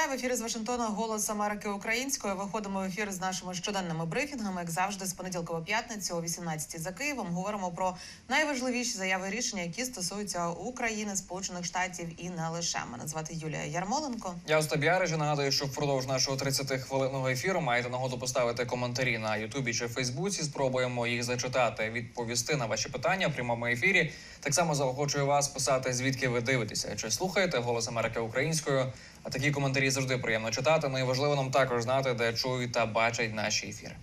Вітаю в ефірі з Вашингтона. Голос Америки українською. Виходимо в ефір з нашими щоденними брифінгами. Як завжди, з понеділка по п'ятницю о 18 за Києвом. Говоримо про найважливіші заяви рішення, які стосуються України, Сполучених Штатів і не лише. Мене звати Юлія Ярмоленко. Я Остап Яриш. Нагадую, що впродовж нашого 30-хвилинного ефіру маєте нагоду поставити коментарі на Ютубі чи Фейсбуці. Спробуємо їх зачитати, відповісти на ваші питання в прямому ефірі. Так само заохочую вас писати, звідки ви дивитеся, чи слухаєте голос Америки українською. А такі коментарі завжди приємно читати. Ну і важливо нам також знати, де чують та бачать наші ефіри.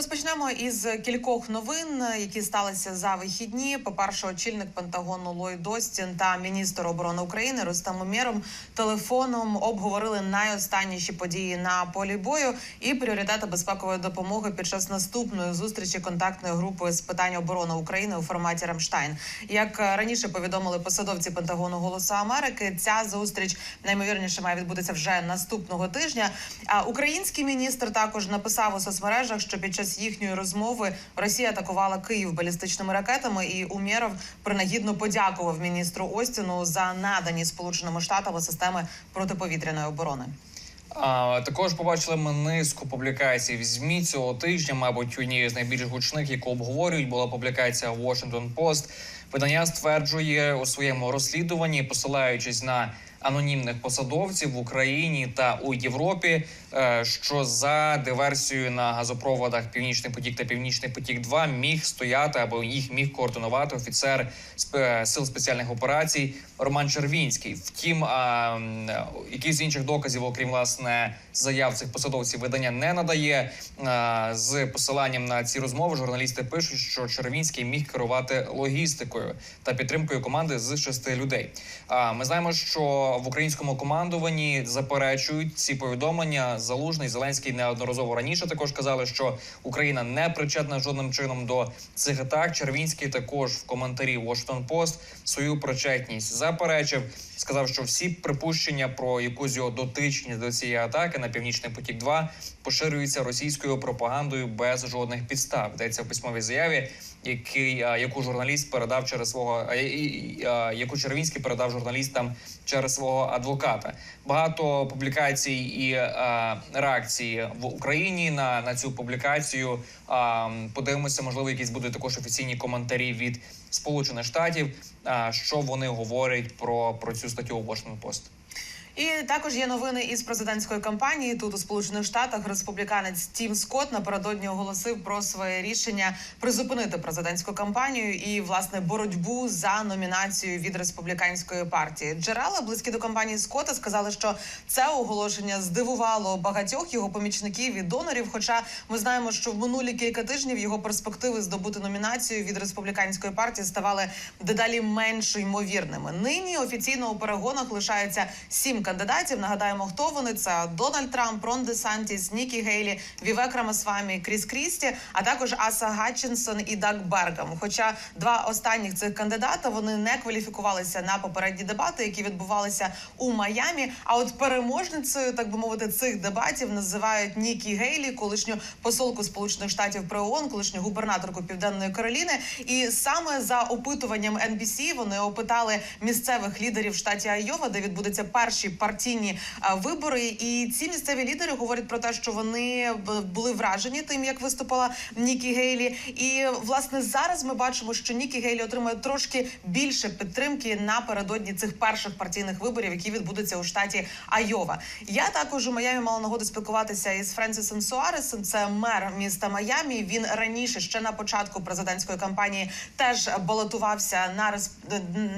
Розпочнемо із кількох новин, які сталися за вихідні. По перше, очільник Пентагону Ллойд Остін та міністр оборони України Рустам Умєром телефоном обговорили найостанніші події на полі бою і пріоритети безпекової допомоги під час наступної зустрічі контактної групи з питань оборони України у форматі Рамштайн. Як раніше повідомили посадовці Пентагону Голосу Америки, ця зустріч наймовірніше має відбутися вже наступного тижня. А український міністр також написав у соцмережах, що під час їхньої розмови Росія атакувала Київ балістичними ракетами, і Умєров принагідно подякував міністру Остіну за надані Сполученими Штатами системи протиповітряної оборони. А також побачили ми низку публікацій в змі цього тижня. Мабуть, однією з найбільш гучних, яку обговорюють, була публікація Washington Post. Видання стверджує у своєму розслідуванні, посилаючись на анонімних посадовців в Україні та у Європі, е, що за диверсією на газопроводах Північний потік та Північний потік 2 міг стояти або їх міг координувати офіцер сил спеціальних операцій Роман Червінський. Втім, якісь інших доказів, окрім власне заяв цих посадовців, видання не надає. З посиланням на ці розмови журналісти пишуть, що Червінський міг керувати логістикою та підтримкою команди з шести людей. А ми знаємо, що в українському командуванні заперечують ці повідомлення. Залужний Зеленський неодноразово раніше також казали, що Україна не причетна жодним чином до цих атак. Червінський також в коментарі Washington Post свою причетність заперечив. Сказав, що всі припущення про якусь його дотичність до цієї атаки на північний потік 2 поширюються російською пропагандою без жодних підстав. Йдеться в письмовій заяві, який яку журналіст передав через свого яку Червінський передав журналістам через свого адвоката. Багато публікацій і а, реакцій в Україні на, на цю публікацію. Подивимося, можливо, якісь будуть також офіційні коментарі від Сполучених Штатів. Що вони говорять про, про цю статтю у Washington Post. І також є новини із президентської кампанії. Тут у Сполучених Штатах республіканець Тім Скотт напередодні оголосив про своє рішення призупинити президентську кампанію і власне боротьбу за номінацію від республіканської партії. Джерела близькі до кампанії Скотта сказали, що це оголошення здивувало багатьох його помічників і донорів. Хоча ми знаємо, що в минулі кілька тижнів його перспективи здобути номінацію від республіканської партії ставали дедалі менш ймовірними. Нині офіційно у перегонах лишаються сім кандидатів. Нагадаємо, хто вони це Дональд Трамп, Рон Де Сантіс, Нікі Гейлі, Вівек Рамасвамі, Кріс Крісті, а також Аса Гатчинсон і Даг Бергам. Хоча два останніх цих кандидата вони не кваліфікувалися на попередні дебати, які відбувалися у Майамі. А от переможницею, так би мовити, цих дебатів називають Нікі Гейлі, колишню посолку Сполучених Штатів при ООН, колишню губернаторку Південної Кароліни. І саме за опитуванням NBC вони опитали місцевих лідерів штаті Айова, де відбудуться перші партійні вибори. І ці місцеві лідери говорять про те, що вони були вражені тим, як виступила Нікі Гейлі. І власне зараз ми бачимо, що Нікі Гейлі отримує трошки більше підтримки напередодні цих перших партійних виборів, які відбудуться у штаті Айова. Я також у Майамі мала нагоду спілкуватися із Френсісом Суаресом. Це мер міста Майамі. Він раніше ще на початку президентської кампанії теж балотувався на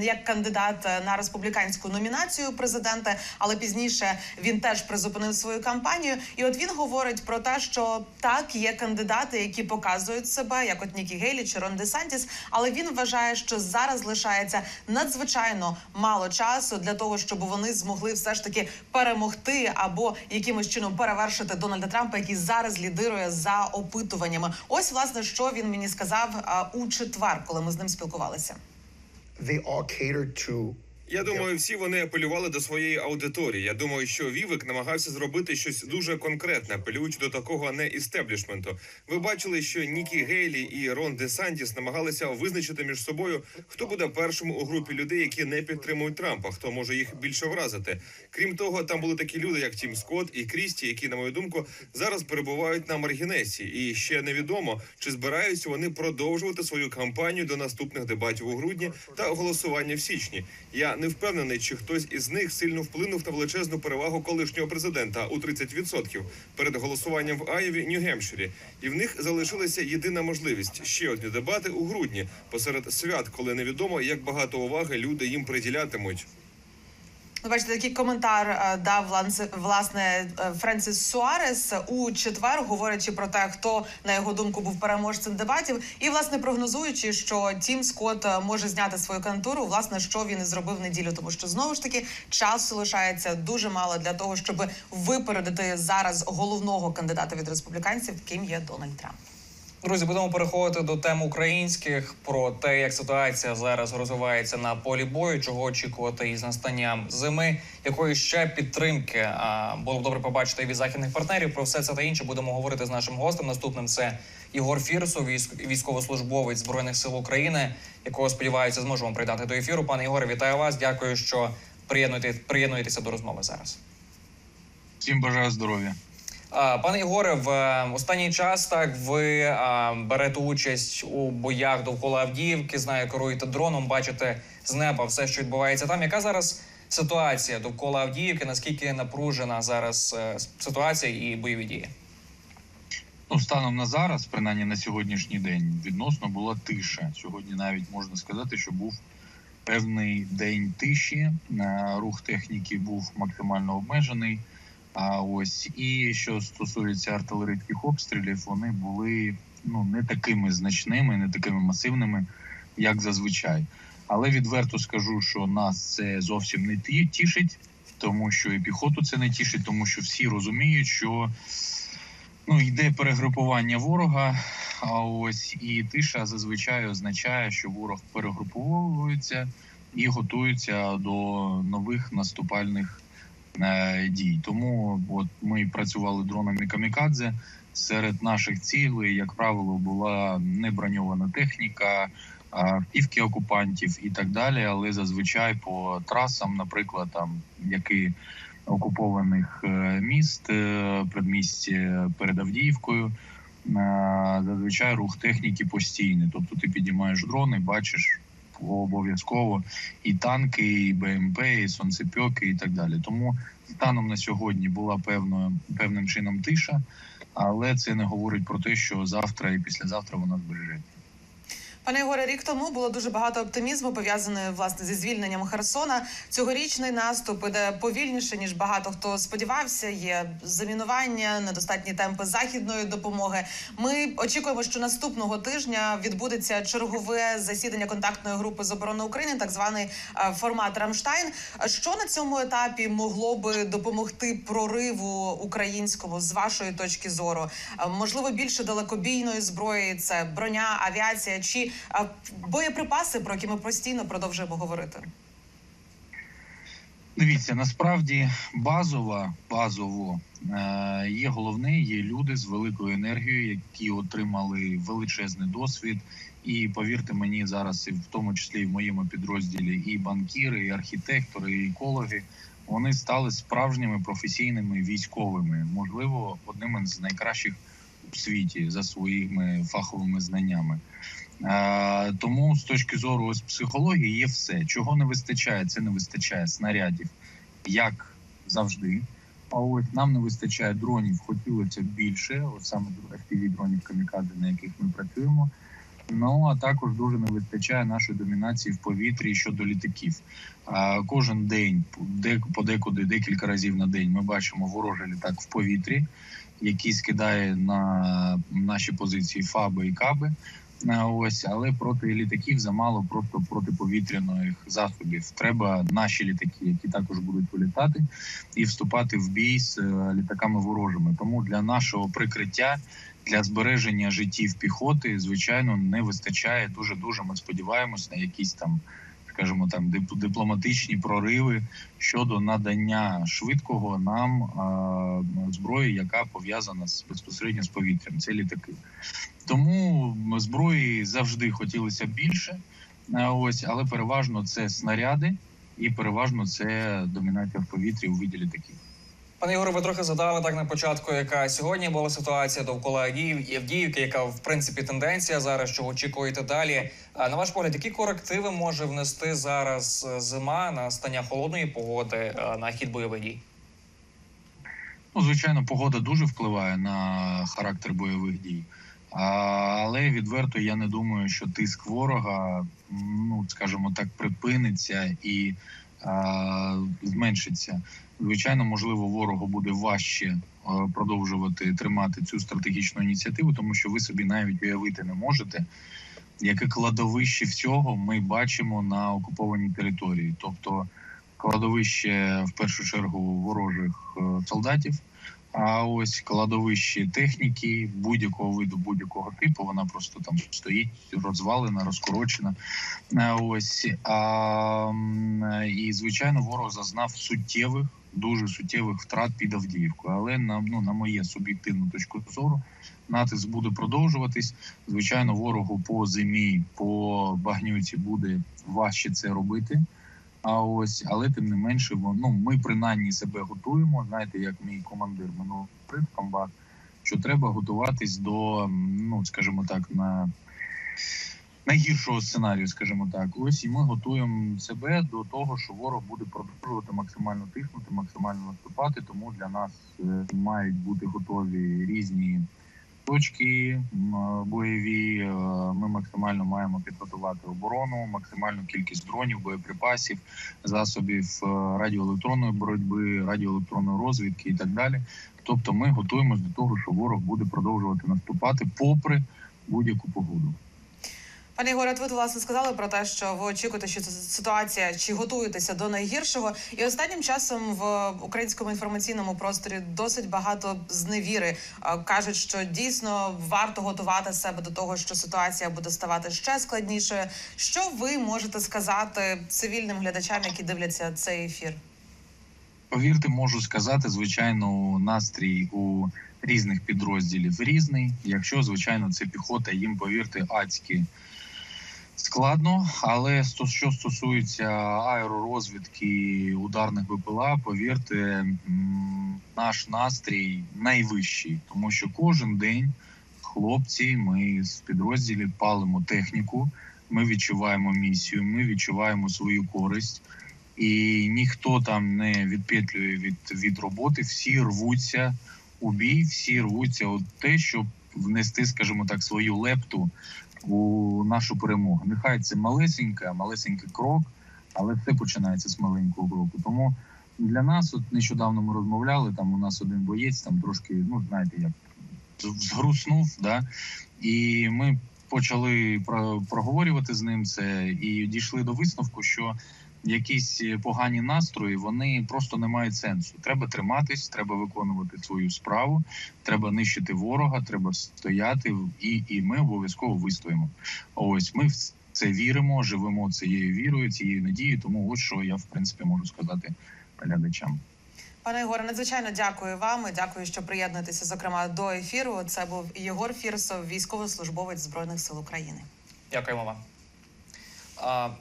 як кандидат на республіканську номінацію президента, але пізніше він теж призупинив свою кампанію. І от він говорить про те, що так є кандидати, які показують себе, як от Нікі Гейлі чи Рон Де Сантіс, але він вважає, що зараз лишається надзвичайно мало часу для того, щоб вони змогли все ж таки перемогти або якимось чином перевершити Дональда Трампа, який зараз лідирує за опитуваннями. Ось власне що він мені сказав у четвер, коли ми з ним спілкувалися. they all catered to Я думаю, всі вони апелювали до своєї аудиторії. Я думаю, що Вівик намагався зробити щось дуже конкретне, апелюючи до такого не істеблішменту. Ви бачили, що Нікі Гейлі і Рон Де Сантіс намагалися визначити між собою, хто буде першим у групі людей, які не підтримують Трампа, хто може їх більше вразити. Крім того, там були такі люди, як Тім Скотт і Крісті, які, на мою думку, зараз перебувають на маргінесі. І ще невідомо, чи збираються вони продовжувати свою кампанію до наступних дебатів у грудні та голосування в січні. Я не впевнений, чи хтось із них сильно вплинув на величезну перевагу колишнього президента у 30% перед голосуванням в Айові, Нью-Гемпширі. І в них залишилася єдина можливість ще одні дебати у грудні посеред свят, коли невідомо, як багато уваги люди їм приділятимуть. Ви бачите, такий коментар е, дав власне е, Френсіс Суарес у четвер, говорячи про те, хто на його думку був переможцем дебатів, і власне прогнозуючи, що Тім Скотт е, може зняти свою кандидатуру, власне, що він і зробив неділю, тому що знову ж таки часу лишається дуже мало для того, щоб випередити зараз головного кандидата від республіканців, ким є Дональд Трамп. Друзі, будемо переходити до тем українських про те, як ситуація зараз розвивається на полі бою, чого очікувати із настанням зими, якої ще підтримки а, було б добре побачити від західних партнерів. Про все це та інше будемо говорити з нашим гостем. Наступним це Ігор Фірсов, військ- військовослужбовець збройних сил України, якого сподіваюся зможемо прийняти до ефіру. Пане Ігоре, вітаю вас. Дякую, що приєднуєте, приєднуєтеся до розмови зараз. Всім бажаю здоров'я. Пане Ігоре, в е, останній час так ви а, берете участь у боях довкола Авдіївки. Знаю, керуєте дроном, бачите з неба все, що відбувається там. Яка зараз ситуація довкола Авдіївки? Наскільки напружена зараз е, ситуація і бойові дії? Ну, станом на зараз, принаймні на сьогоднішній день, відносно була тиша. Сьогодні навіть можна сказати, що був певний день тиші. Е, Рух техніки був максимально обмежений. А ось і що стосується артилерійських обстрілів, вони були ну не такими значними, не такими масивними, як зазвичай. Але відверто скажу, що нас це зовсім не ті- тішить, тому що і піхоту це не тішить, тому що всі розуміють, що ну йде перегрупування ворога. А ось і тиша зазвичай означає, що ворог перегруповується і готується до нових наступальних дій. Тому от ми працювали дронами камікадзе. Серед наших цілей, як правило, була неброньована техніка, а, автівки окупантів і так далі. Але зазвичай по трасам, наприклад, там які окупованих е, міст, е, перед Авдіївкою. е, Зазвичай рух техніки постійний. Тобто ти підіймаєш дрони, бачиш обов'язково і танки, і БМП, і сонцепьоки, і так далі. Тому станом на сьогодні була певною певним чином тиша, але це не говорить про те, що завтра і післязавтра вона збережеться. Пане Ігоре, рік тому було дуже багато оптимізму пов'язаний власне зі звільненням Херсона. Цьогорічний наступ іде повільніше ніж багато хто сподівався. Є замінування, недостатні темпи західної допомоги. Ми очікуємо, що наступного тижня відбудеться чергове засідання контактної групи з оборони України, так званий е, формат Рамштайн. Що на цьому етапі могло би допомогти прориву українському з вашої точки зору? Е, Можливо, більше далекобійної зброї, це броня, авіація чи е, боєприпаси, про які ми постійно продовжуємо говорити. Дивіться, насправді базово, базово е, є головне, є люди з великою енергією, які отримали величезний досвід. І повірте мені, зараз, і в тому числі і в моєму підрозділі, і банкіри, і архітектори, і екологи, вони стали справжніми професійними військовими, можливо, одним з найкращих у світі за своїми фаховими знаннями. Е, тому з точки зору ось психології є все. Чого не вистачає? Це не вистачає снарядів, як завжди. А ось нам не вистачає дронів, хотілося б більше, от саме fpv дронів камікадзе, на яких ми працюємо. Ну а також дуже не вистачає нашої домінації в повітрі щодо літаків. А, кожен день, подекуди декілька разів на день, ми бачимо ворожий літак в повітрі, який скидає на наші позиції ФАБи і КАБи. Ось, але проти літаків замало просто протиповітряних засобів. Треба наші літаки, які також будуть вилітати, і вступати в бій з е, літаками ворожими. Тому для нашого прикриття, для збереження життів піхоти, звичайно, не вистачає дуже дуже. Ми сподіваємось на якісь там скажімо там, дипломатичні прориви щодо надання швидкого нам зброї, яка пов'язана з безпосередньо з повітрям. Це літаки. Тому зброї завжди хотілося більше. Ось, але переважно це снаряди, і переважно це домінація в повітрі у виді літаків. Пане Ігоре, ви трохи задали так на початку, яка сьогодні була ситуація довкола Авдіїв- Авдіївки, яка в принципі тенденція зараз, що очікуєте далі. А на ваш погляд, які корективи може внести зараз е, зима на стання холодної погоди е, на хід бойових дій? Ну, звичайно, погода дуже впливає на характер бойових дій. Але відверто я не думаю, що тиск ворога, ну скажімо так, припиниться і зменшиться. Звичайно, можливо, ворогу буде важче е, продовжувати тримати цю стратегічну ініціативу, тому що ви собі навіть уявити не можете, яке кладовище всього ми бачимо на окупованій території, тобто кладовище в першу чергу ворожих е, солдатів. А ось кладовище техніки будь-якого виду, будь-якого типу, вона просто там стоїть розвалена, розкорочена. Е, Ось а, і звичайно, ворог зазнав суттєвих, дуже суттєвих втрат під Авдіївкою. Але на ну на моє суб'єктивну точку зору, натиск буде продовжуватись. Звичайно, ворогу по зимі, по багнюці буде важче це робити. А ось, але тим не менше, ну, ми принаймні себе готуємо. Знаєте, як мій командир минулого комбат, що треба готуватись до, ну скажімо так, на найгіршого сценарію, скажімо так. Ось і ми готуємо себе до того, що ворог буде продовжувати максимально тиснути, максимально наступати. Тому для нас е, мають бути готові різні точки бойові. Е, Ми максимально маємо підготувати оборону, максимальну кількість дронів, боєприпасів, засобів е, радіоелектронної боротьби, радіоелектронної розвідки і так далі. Тобто, ми готуємося до того, що ворог буде продовжувати наступати попри будь-яку погоду. Пане Ігоре, ви власне сказали про те, що ви очікуєте, що ситуація чи готуєтеся до найгіршого. І останнім часом в українському інформаційному просторі досить багато зневіри кажуть, що дійсно варто готувати себе до того, що ситуація буде ставати ще складнішою. Що ви можете сказати цивільним глядачам, які дивляться цей ефір? Повірте, можу сказати, звичайно, настрій у різних підрозділів різний. Якщо, звичайно, це піхота, їм повірте, адськи складно. Але що стосується аеророзвідки ударних БПЛА, повірте, наш настрій найвищий, тому що кожен день хлопці, ми з підрозділів палимо техніку. Ми відчуваємо місію, ми відчуваємо свою користь і ніхто там не відпетлює від, від роботи. Всі рвуться у бій, всі рвуться у те, щоб внести, скажімо так, свою лепту у нашу перемогу. Нехай це малесенька, малесенький крок, але все починається з маленького кроку. Тому для нас, от нещодавно ми розмовляли. Там у нас один боєць, там трошки, ну знаєте, як згруснув, да, і ми почали про- проговорювати з ним це і дійшли до висновку, що якісь погані настрої вони просто не мають сенсу. Треба триматись, треба виконувати свою справу, треба нищити ворога, треба стояти, і, і ми обов'язково вистоїмо. Ось ми в це віримо, живемо цією вірою, цією надією. Тому ось що я в принципі можу сказати глядачам. Пане Єгоре, надзвичайно дякую вам. і Дякую, що приєднуєтеся, зокрема, до ефіру. Це був Єгор Фірсов, військовослужбовець збройних сил України. Дякуємо вам.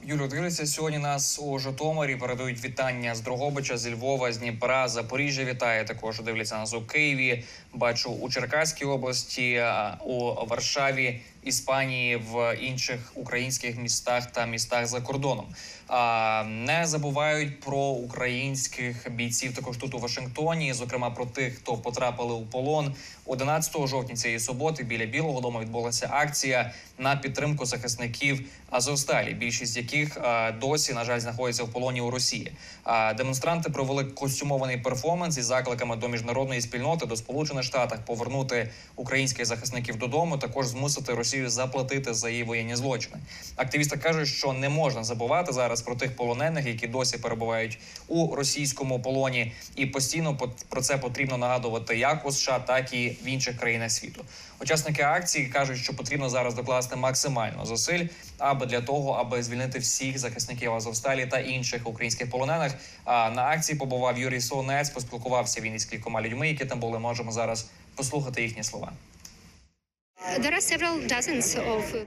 Юлю, дивіться, сьогодні нас у Житомирі. Передають вітання з Дрогобича, зі Львова, з Дніпра, Запоріжжя. Вітає також. Дивляться нас у Києві. Бачу у Черкаській області, у Варшаві, Іспанії, в інших українських містах та містах за кордоном. А не забувають про українських бійців також тут у Вашингтоні, зокрема про тих, хто потрапили у полон. 11 жовтня цієї суботи біля Білого Дому відбулася акція на підтримку захисників Азовсталі, більшість яких досі на жаль знаходяться в полоні у Росії. Демонстранти провели костюмований перформанс із закликами до міжнародної спільноти до Сполучених Штатів повернути українських захисників додому, також змусити Росію Росію заплатити за її воєнні злочини. Активісти кажуть, що не можна забувати зараз про тих полонених, які досі перебувають у російському полоні, і постійно по- про це потрібно нагадувати як у США, так і в інших країнах світу. Учасники акції кажуть, що потрібно зараз докласти максимально зусиль, аби для того, аби звільнити всіх захисників Азовсталі та інших українських полонених. А на акції побував Юрій Солонець, поспілкувався він із кількома людьми, які там були. Можемо зараз послухати їхні слова.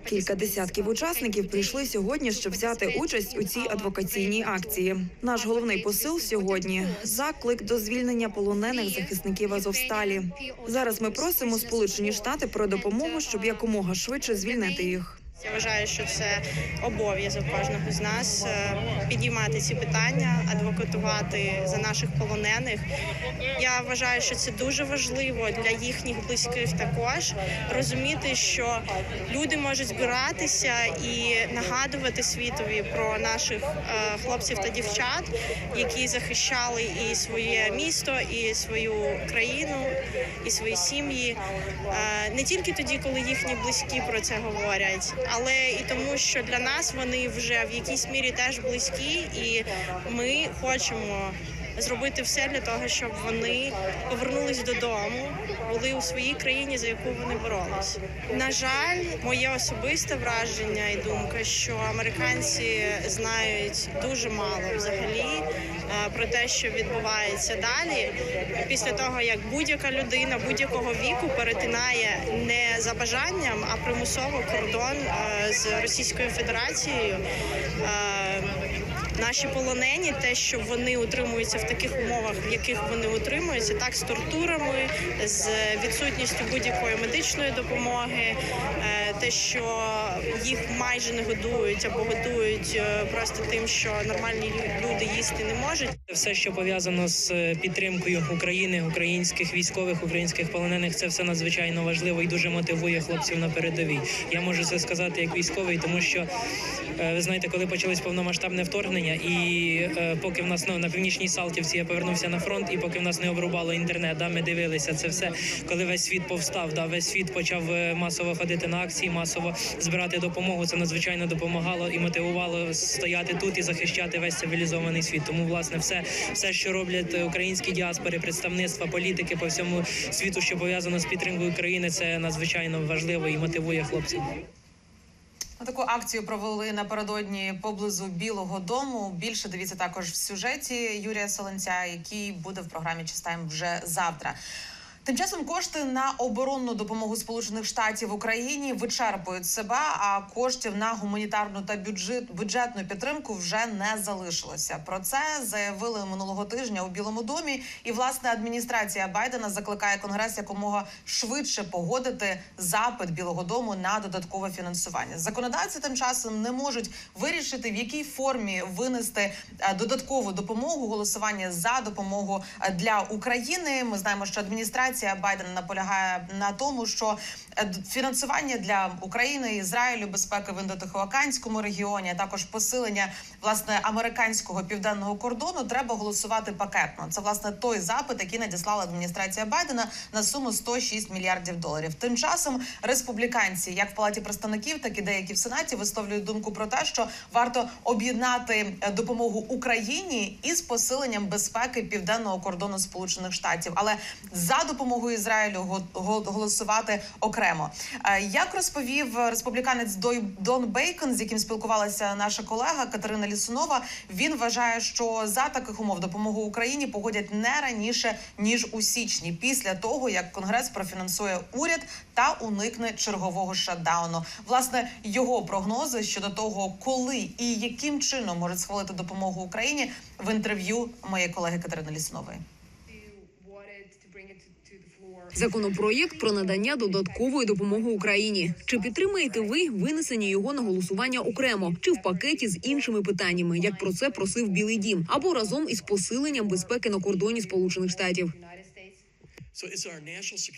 Кілька десятків учасників прийшли сьогодні, щоб взяти участь у цій адвокаційній акції. Наш головний посил сьогодні заклик до звільнення полонених захисників Азовсталі. Зараз ми просимо Сполучені Штати про допомогу, щоб якомога швидше звільнити їх. Я вважаю, що це обов'язок кожного з нас е, підіймати ці питання, адвокатувати за наших полонених. Я вважаю, що це дуже важливо для їхніх близьких також розуміти, що люди можуть збиратися і нагадувати світові про наших е, хлопців та дівчат, які захищали і своє місто, і свою країну, і свої сім'ї. Е, Не тільки тоді, коли їхні близькі про це говорять, але і тому, що для нас вони вже в якійсь мірі теж близькі, і ми хочемо зробити все для того, щоб вони повернулись додому, були у своїй країні, за яку вони боролись. На жаль, моє особисте враження і думка, що американці знають дуже мало взагалі про те, що відбувається далі, після того як будь-яка людина будь-якого віку перетинає не за бажанням, а примусово кордон е, з Російською Федерацією. Наші полонені, те, що вони утримуються в таких умовах, в яких вони утримуються, так з тортурами, з відсутністю будь-якої медичної допомоги, е, те, що їх майже не годують або годують е, просто тим, що нормальні люди їсти не можуть. Все, що пов'язано з е, підтримкою України, українських військових, українських полонених, це все надзвичайно важливо і дуже мотивує хлопців на передовій. Я можу це сказати як військовий, тому що ви знаєте, коли почалось повномасштабне вторгнення, і е, поки в нас ну, на північній Салтівці я повернувся на фронт, і поки в нас не обрубало інтернет, да, ми дивилися це все, коли весь світ повстав, да, весь світ почав е, масово ходити на акції, масово збирати допомогу. Це надзвичайно допомагало і мотивувало стояти тут і захищати весь цивілізований світ. Тому, власне, все, все, що роблять українські діаспори, представництва, політики по всьому світу, що пов'язано з підтримкою України, це надзвичайно важливо і мотивує хлопців. Таку акцію провели напередодні поблизу Білого Дому. Більше дивіться також в сюжеті Юрія Соленця, який буде в програмі «Чистайм» вже завтра. Тим часом кошти на оборонну допомогу Сполучених Штатів Україні вичерпують себе, а коштів на гуманітарну та бюджет бюджетну підтримку вже не залишилося. Про це заявили минулого тижня у Білому домі. І власне адміністрація Байдена закликає Конгрес якомога швидше погодити запит Білого Дому на додаткове фінансування. Законодавці тим часом не можуть вирішити в якій формі винести е, додаткову допомогу. Голосування за допомогу е, для України. Ми знаємо, що адміністрація Байдена наполягає на тому, що е, фінансування для України, Ізраїлю, безпеки в індотихоокеанському регіоні, а також посилення власне американського південного кордону треба голосувати пакетно. Це власне той запит, який надіслала адміністрація Байдена на суму 106 мільярдів доларів. Тим часом республіканці, як в палаті представників, так і деякі в сенаті, висловлюють думку про те, що варто об'єднати е, допомогу Україні із посиленням безпеки південного кордону Сполучених Штатів, але за допомогою Ізраїлю го- го- голосувати окремо. Е, Як розповів республіканець Дой- Дон Бейкон, з яким спілкувалася наша колега Катерина Лісунова, він вважає, що за таких умов допомогу Україні погодять не раніше ніж у січні, після того як Конгрес профінансує уряд та уникне чергового шатдауну. Власне, його прогнози щодо того, коли і яким чином можуть схвалити допомогу Україні в інтерв'ю моєї колеги Катерини Ліснової. Законопроєкт про надання додаткової допомоги Україні. Чи підтримаєте ви винесення його на голосування окремо, чи в пакеті з іншими питаннями, як про це просив Білий Дім, або разом із посиленням безпеки на кордоні Сполучених Штатів?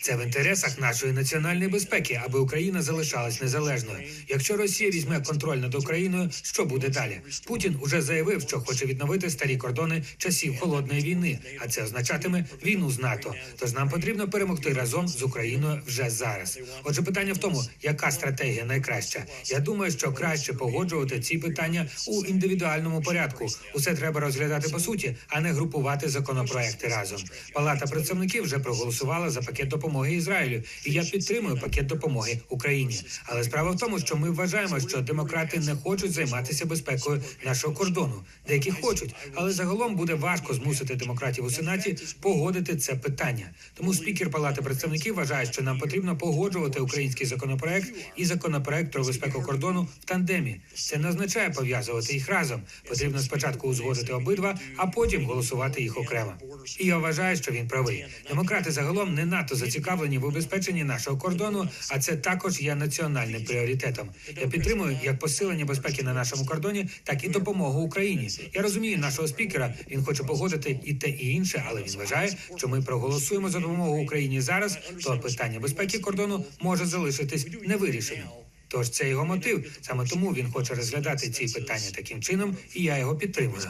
Це в інтересах нашої національної безпеки, аби Україна залишалась незалежною. Якщо Росія візьме контроль над Україною, що буде далі? Путін уже заявив, що хоче відновити старі кордони часів холодної війни, а це означатиме війну з НАТО. Тож нам потрібно перемогти разом з Україною вже зараз. Отже, питання в тому, яка стратегія найкраща. Я думаю, що краще погоджувати ці питання у індивідуальному порядку. Усе треба розглядати по суті, а не групувати законопроекти разом. Палата представників вже проголосувала за пакет допомоги Ізраїлю, і я підтримую пакет допомоги Україні. Але справа в тому, що ми вважаємо, що демократи не хочуть займатися безпекою нашого кордону. Деякі хочуть, але загалом буде важко змусити демократів у сенаті погодити це питання. Тому спікер Палати представників вважає, що нам потрібно погоджувати український законопроект і законопроект про безпеку кордону в тандемі. Це не означає пов'язувати їх разом. Потрібно спочатку узгодити обидва, а потім голосувати їх окремо. І я вважаю, що він правий. Демократи загалом не надто зацікавлені в убезпеченні нашого кордону, а це також є національним пріоритетом. Я підтримую як посилення безпеки на нашому кордоні, так і допомогу Україні. Я розумію нашого спікера. Він хоче погодити і те, і інше, але він вважає, що ми проголосуємо за допомогу Україні зараз. То питання безпеки кордону може залишитись невирішеним. Тож це його мотив. Саме тому він хоче розглядати ці питання таким чином, і я його підтримую.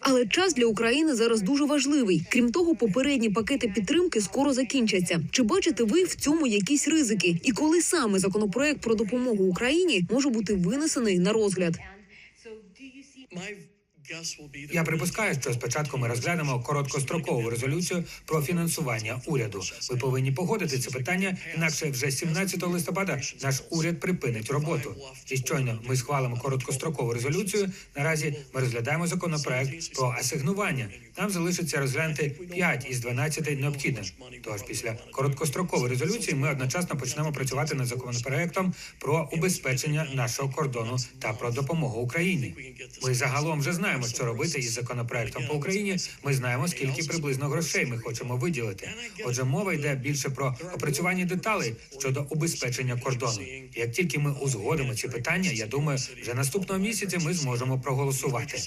Але час для України зараз дуже важливий. Крім того, попередні пакети підтримки скоро закінчаться. Чи бачите ви в цьому якісь ризики? І коли саме законопроект про допомогу Україні може бути винесений на розгляд? Я припускаю, що спочатку ми розглянемо короткострокову резолюцію про фінансування уряду. Ви повинні погодити це питання, інакше вже 17 листопада наш уряд припинить роботу. І щойно ми схвалимо короткострокову резолюцію. Наразі ми розглядаємо законопроект про асигнування. Нам залишиться розглянути 5 із 12 необхідних. Тож після короткострокової резолюції ми одночасно почнемо працювати над законопроектом про убезпечення нашого кордону та про допомогу Україні. Ми загалом вже знаємо, що робити із законопроектом по Україні. Ми знаємо, скільки приблизно грошей ми хочемо виділити. Отже, мова йде більше про опрацювання деталей щодо убезпечення кордону. Як тільки ми узгодимо ці питання, я думаю, вже наступного місяця ми зможемо проголосувати.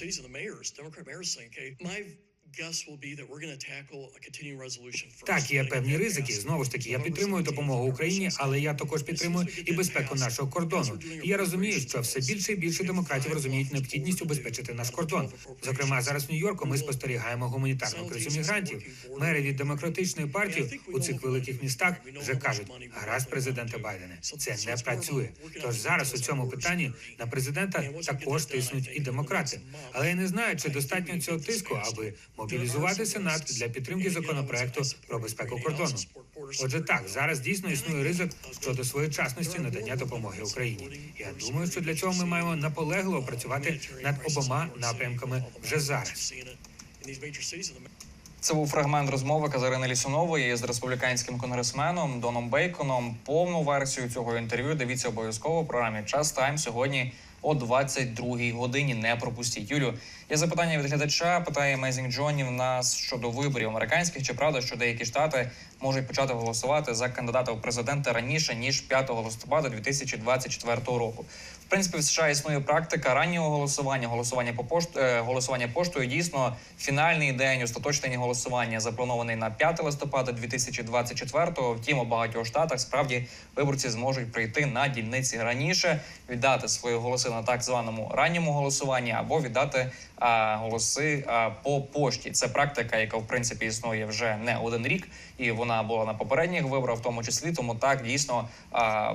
Так, є певні ризики. Знову ж таки, я підтримую допомогу Україні, але я також підтримую і безпеку нашого кордону. І я розумію, що все більше і більше демократів розуміють необхідність убезпечити наш кордон. Зокрема, зараз в Нью-Йорку ми спостерігаємо гуманітарну кризу мігрантів. Мери від демократичної партії у цих великих містах вже кажуть, гаразд, президенте Байдене, це не працює. Тож зараз у цьому питанні на президента також тиснуть і демократи. Але я не знаю, чи достатньо цього тиску, аби мобілізувати сенат для підтримки законопроекту про безпеку кордону. Отже, так зараз дійсно існує ризик щодо своєчасності надання допомоги Україні. Я думаю, що для цього ми маємо наполегливо працювати над обома напрямками вже зараз. Це був фрагмент розмови Казарини Лісунової з республіканським конгресменом Доном Бейконом. Повну версію цього інтерв'ю дивіться обов'язково в програмі Час Тайм сьогодні о 22-й годині. Не пропустіть. Юлю, є запитання від глядача. Питає Мейзінг Джоні в нас щодо виборів американських. Чи правда, що деякі штати можуть почати голосувати за кандидата в президенти раніше ніж 5 листопада 2024 року? В принципі, в США існує практика раннього голосування, голосування по пошт, е, голосування поштою. Дійсно, фінальний день, остаточний голосування запланований на 5 листопада 2024-го. Втім, у багатьох штатах справді виборці зможуть прийти на дільниці раніше, віддати свої голоси на так званому ранньому голосуванні або віддати а, голоси по пошті. Це практика, яка в принципі існує вже не один рік, і вона була на попередніх виборах, в тому числі. Тому так дійсно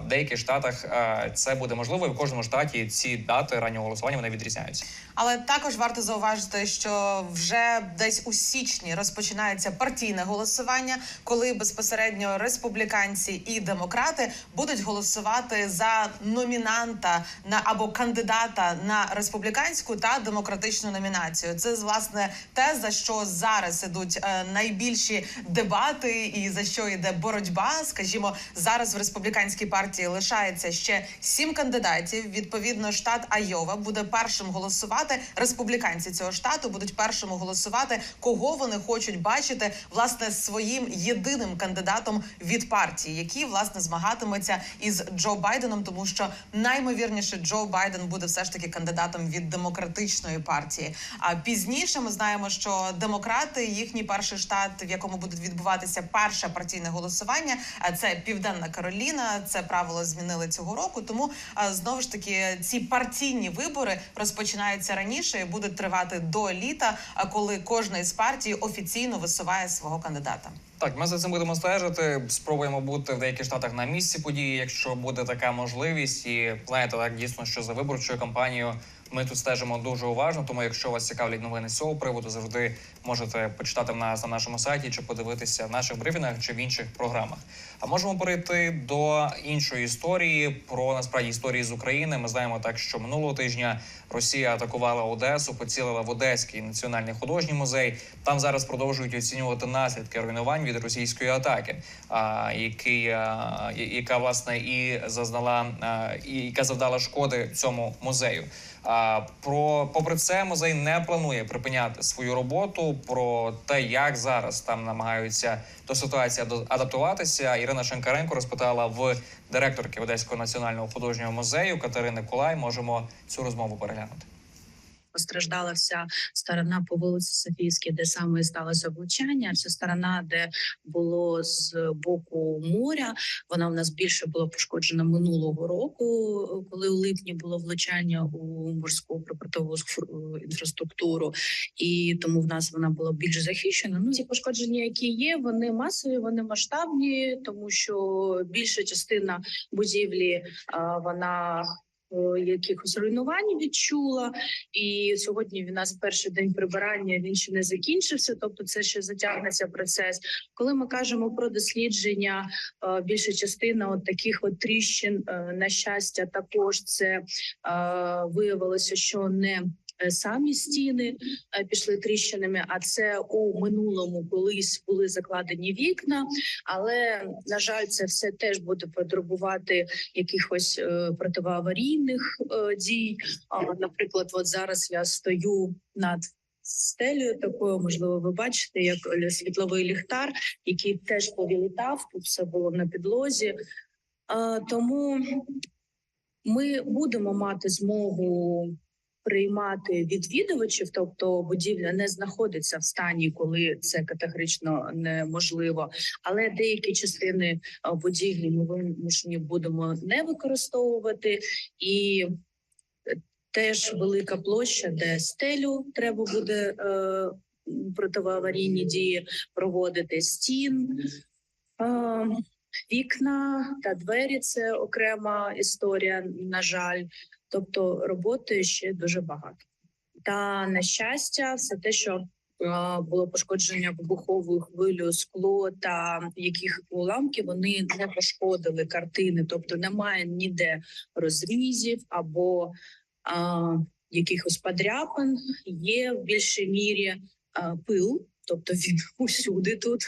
в деяких штатах це буде можливо. І в кожному штаті ці дати раннього голосування вони відрізняються. Але також варто зауважити, що вже десь у січні розпочинається партійне голосування, коли безпосередньо республіканці і демократи будуть голосувати за номінанта на або кандидата на республіканську та демократичну номінацію. Це власне те за що зараз ідуть е, найбільші дебати, і за що йде боротьба. Скажімо, зараз в республіканській партії лишається ще сім кандидатів. Відповідно, штат Айова буде першим голосувати. Штати. Республіканці цього штату будуть першими голосувати, кого вони хочуть бачити власне своїм єдиним кандидатом від партії, який власне змагатиметься із Джо Байденом, тому що наймовірніше Джо Байден буде все ж таки кандидатом від демократичної партії. А пізніше ми знаємо, що демократи їхній перший штат, в якому буде відбуватися перше партійне голосування, це Південна Кароліна. Це правило змінили цього року. Тому знову ж таки ці партійні вибори розпочинаються раніше і будуть тривати до літа, а коли кожна із партій офіційно висуває свого кандидата. Так, ми за цим будемо стежити. Спробуємо бути в деяких штатах на місці події, якщо буде така можливість. І знаєте, так дійсно, що за виборчою кампанією ми тут стежимо дуже уважно. Тому, якщо вас цікавлять новини з цього приводу, завжди можете почитати нас на нашому сайті чи подивитися в наших брифінгах чи в інших програмах. А можемо перейти до іншої історії про насправді історії з України. Ми знаємо так, що минулого тижня Росія атакувала Одесу, поцілила в Одеський національний художній музей. Там зараз продовжують оцінювати наслідки руйнувань від російської атаки, а, який, яка власне і зазнала і яка завдала шкоди цьому музею. А про попри це, музей не планує припиняти свою роботу. Про те, як зараз там намагаються до ситуації ад- адаптуватися. Ірина Шенкаренко розпитала в директорки Одеського національного художнього музею Катерини Кулай. Можемо цю розмову переглянути. Постраждала вся сторона по вулиці Софійській, де саме і сталося влучання. Вся сторона, де було з боку моря, вона в нас більше була пошкоджена минулого року, коли у липні було влучання у морську припортову інфраструктуру, і тому в нас вона була більш захищена. Ну ці пошкодження, які є, вони масові, вони масштабні, тому що більша частина будівлі вона якихось руйнувань відчула. І сьогодні в нас перший день прибирання він ще не закінчився, тобто це ще затягнеться процес. Коли ми кажемо про дослідження, е, більша частина от таких от тріщин, е, на щастя, також це е, виявилося, що не е, Самі стіни е, пішли тріщинами, а це у минулому колись були закладені вікна. Але на жаль, це все теж буде потребувати якихось е, противоаварійних е, дій. Наприклад, от зараз я стою над стелею такою, можливо, ви бачите, як е, світловий ліхтар, який теж повілітав, тут все було на підлозі. Тому ми будемо мати змогу приймати відвідувачів, тобто будівля не знаходиться в стані, коли це категорично неможливо. Але деякі частини будівлі ми вимушені будемо не використовувати і. е, Теж велика площа, де стелю треба буде е, противоаварійні дії проводити стін, е, вікна та двері це окрема історія. На жаль, тобто роботи ще дуже багато. Та на щастя, все те, що е, було пошкодження вибуховою хвилею скло та яких уламків вони не пошкодили картини, тобто немає ніде розрізів або а, якихось подряпин. Є в більшій мірі а, пил. Тобто він усюди тут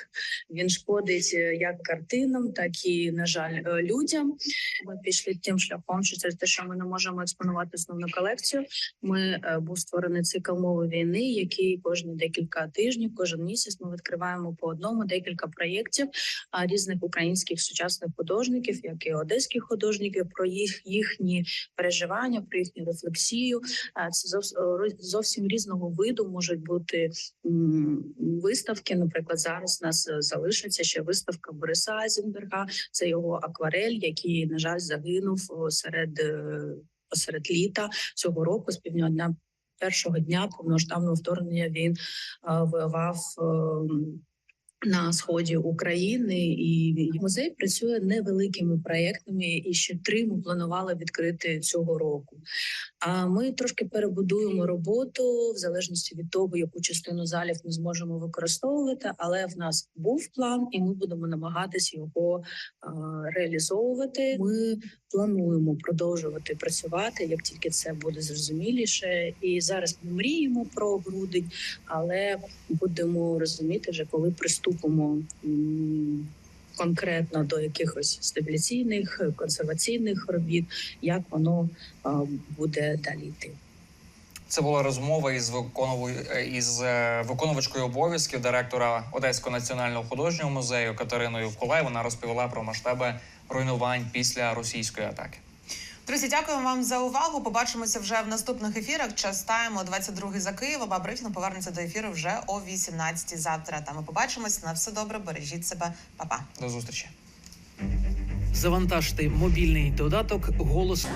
він шкодить е, як картинам, так і на жаль е, людям. Ми пішли тим шляхом, що через те, що ми не можемо експонувати основну колекцію. Ми е, був створений цикл мови війни, який кожні декілька тижнів, кожен місяць ми відкриваємо по одному декілька проєктів різних українських сучасних художників, як і одеських художників, про їх їхні переживання, про їхню рефлексію. Це зовсім різного виду можуть бути виставки. Наприклад, зараз у нас е, залишиться ще виставка Бориса Айзенберга. Це його акварель, який на жаль загинув серед е, посеред літа цього року з півдня дня. Першого дня повноштабного вторгнення він е, воював ем, на сході України, і музей працює невеликими проектами. І ще три ми планували відкрити цього року. А ми трошки перебудуємо роботу в залежності від того, яку частину залів ми зможемо використовувати. Але в нас був план, і ми будемо намагатись його реалізовувати. Ми плануємо продовжувати працювати, як тільки це буде зрозуміліше. І зараз ми мріємо про грудень, але будемо розуміти вже, коли приступимо. М, Конкретно до якихось стабіляційних консерваційних робіт, як воно буде далі йти. Це була розмова із виконувою із е, виконувачкою обов'язків директора Одеського національного художнього музею Катериною Вколай. Вона розповіла про масштаби руйнувань після російської атаки. Друзі, дякуємо вам за увагу. Побачимося вже в наступних ефірах. Час тайм о 22 за Києвом Бабрифін повернеться до ефіру вже о 18 завтра. Там ми побачимось. На все добре. Бережіть себе, Па-па. До зустрічі. Завантажте мобільний додаток голос.